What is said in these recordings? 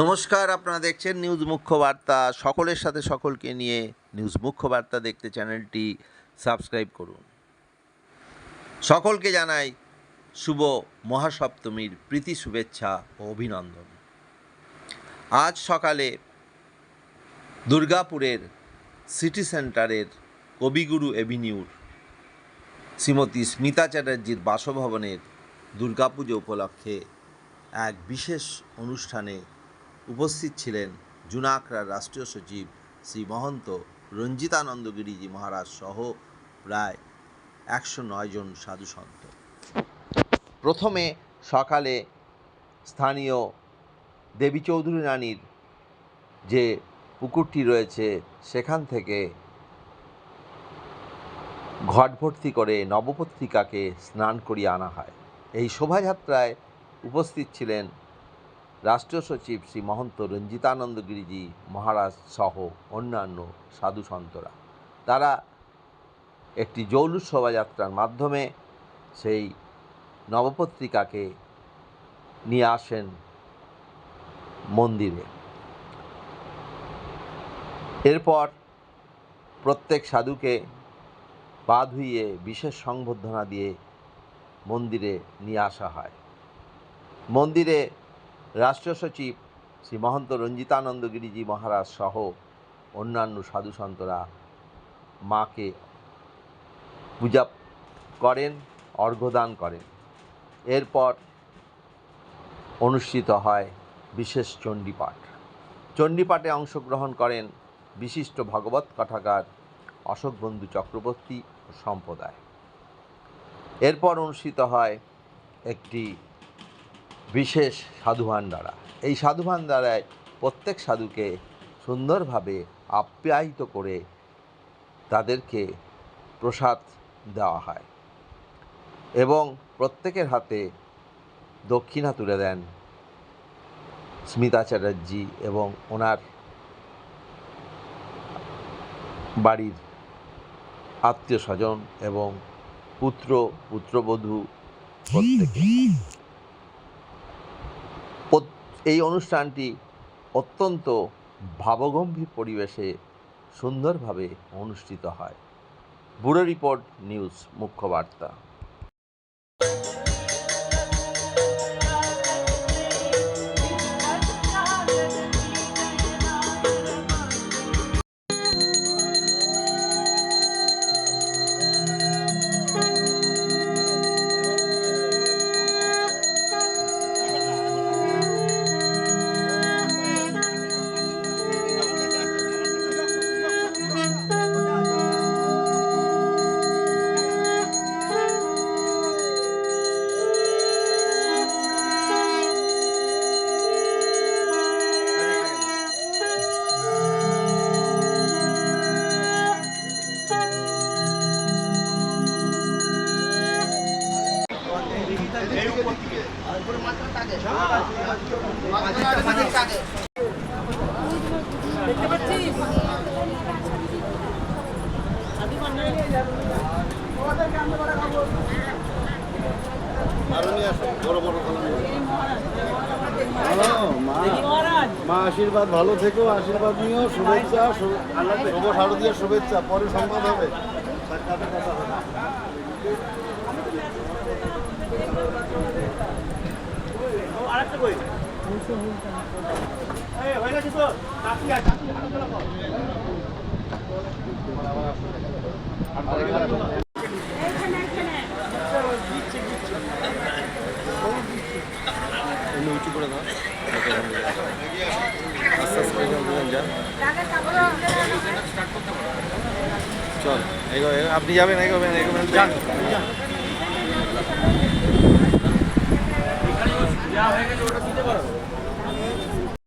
নমস্কার, আপনারা দেখছেন নিউজ মুখ্য বার্তা সকলের সাথে সকলকে নিয়ে নিউজ মুখ্য বার্তা দেখতে চ্যানেলটি সাবস্ক্রাইব করুন। সকলকে জানাই শুভ মহাসপ্তমীর প্রীতি, শুভেচ্ছা ও অভিনন্দন। আজ সকালে দুর্গাপুরের সিটি সেন্টারের কবিগুরু এভিনিউর শ্রীমতী স্মিতা চ্যাটার্জির বাসভবনের দুর্গাপুজো উপলক্ষে এক বিশেষ অনুষ্ঠানে উপস্থিত ছিলেন জুনাকড়ার রাষ্ট্রীয় সচিব শ্রী মহন্ত রঞ্জিতানন্দ গিরিজি মহারাজ সহ প্রায় একশো নয় জন সাধুসন্ত প্রথমে সকালে স্থানীয় দেবী চৌধুরী রানীর যে পুকুরটি রয়েছে, সেখান থেকে ঘট ভর্তি করে নবপত্রিকাকে স্নান করিয়ে আনা হয়। এই শোভাযাত্রায় উপস্থিত ছিলেন রাষ্ট্রীয় সচিব শ্রী মহন্ত রঞ্জিতানন্দ গিরিজি, মহারাজ সহ অন্যান্য সাধু সন্তরা। তারা একটি জৌলুস শোভাযাত্রার মাধ্যমে সেই নবপত্রিকাকে নিয়ে আসেন মন্দিরে। এরপর প্রত্যেক সাধুকে পা ধুইয়ে বিশেষ সংবর্ধনা দিয়ে মন্দিরে নিয়ে আসা হয়। মন্দিরে রাষ্ট্রীয় সচিব শ্রী মহন্ত রঞ্জিতানন্দ গিরিজি মহারাজ সহ অন্যান্য সাধু সন্তরা মাকে পূজা করেন, অর্ঘ্যদান করেন। এরপর অনুষ্ঠিত হয় বিশেষ চণ্ডীপাঠ। চণ্ডীপাঠে অংশগ্রহণ করেন বিশিষ্ট ভগবত কথাকার অশোক বন্ধু চক্রবর্তী সম্প্রদায়। এরপর অনুষ্ঠিত হয় একটি বিশেষ সাধু ভাণ্ডারা এই সাধু ভাণ্ডারায় প্রত্যেক সাধুকে সুন্দরভাবে আপ্যায়িত করে তাদেরকে প্রসাদ দেওয়া হয় এবং প্রত্যেকের হাতে দক্ষিণা তুলে দেন স্মিতা চ্যাটার্জি এবং ওনার বাড়ির আত্মীয় স্বজন এবং পুত্র, পুত্রবধূ প্রত্যেকে। প্রত- এই অনুষ্ঠানটি অত্যন্ত ভাবগম্ভীর পরিবেশে সুন্দরভাবে অনুষ্ঠিত হয়। ব্যুরো রিপোর্ট নিউজ মুখ্য বার্তা। মা মা আশীর্বাদ ভালো থেকো আশীর্বাদ নিও শুভেচ্ছা শুভ শারদীয় শুভেচ্ছা পরে সংবাদ হবে। সাক্ষাতের কথা হবে। চল এগো এগো, আপনি যাবেন এগোবেন এগোবেন যান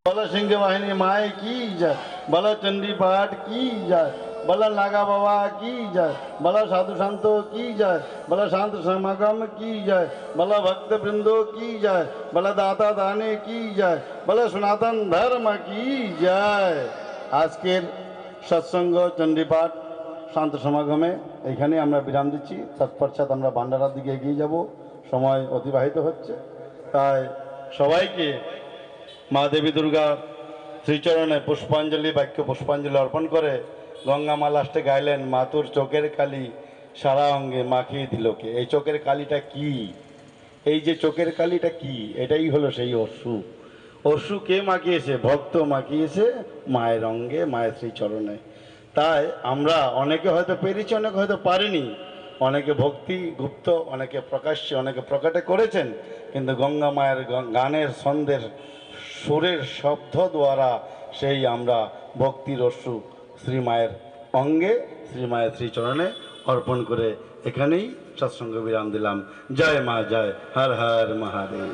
বলো সিংহ বাহিনী মায় কি যায় বলো চণ্ডী পাঠ কি যায় বলো নাগা বাবা কি যায় বলো সাধু শান্ত কি যায় বলো শান্ত সমাগম কি যায় বলো ভক্ত বৃন্দ কি যায় বলো দাতা দানে কি যায় বলো সনাতন ধর্ম কি যায় আজকের সৎসঙ্গ চণ্ডীপাঠ শান্ত সমাগমে এখানে আমরা বিরাম দিচ্ছি। তৎপশ্চাৎ আমরা ভান্ডারার দিকে এগিয়ে যাব সময় অতিবাহিত হচ্ছে তাই সবাইকে মা দেবী দুর্গা শ্রীচরণে পুষ্পাঞ্জলি, বাক্য পুষ্পাঞ্জলি অর্পণ করে গঙ্গা মা লাস্টে গাইলেন, মাতুর চোখের কালি সারা অঙ্গে মাখিয়ে দিল কে? এই চোখের কালিটা কি? এই যে চোখের কালিটা কি? এটাই হলো সেই অশ্রু। অশ্রু কে মাখিয়েছে? ভক্ত মাখিয়েছে মায়ের অঙ্গে, মায়ের শ্রীচরণে। তাই আমরা অনেকে হয়তো পেরেছি, অনেকে হয়তো পারিনি। অনেকে ভক্তি গুপ্ত, অনেকে প্রকাশ্যে, অনেকে প্রকাটে করেছেন, কিন্তু গঙ্গা মায়ের গানের ছন্দের সুরের শব্দ দ্বারা সেই আমরা ভক্তির অশ্রু শ্রীমায়ের অঙ্গে শ্রীমায়ের শ্রীচরণে অর্পণ করে এখানেই সৎসঙ্গ বিরাম দিলাম। জয় মা, জয়, হর হর মহাদেব।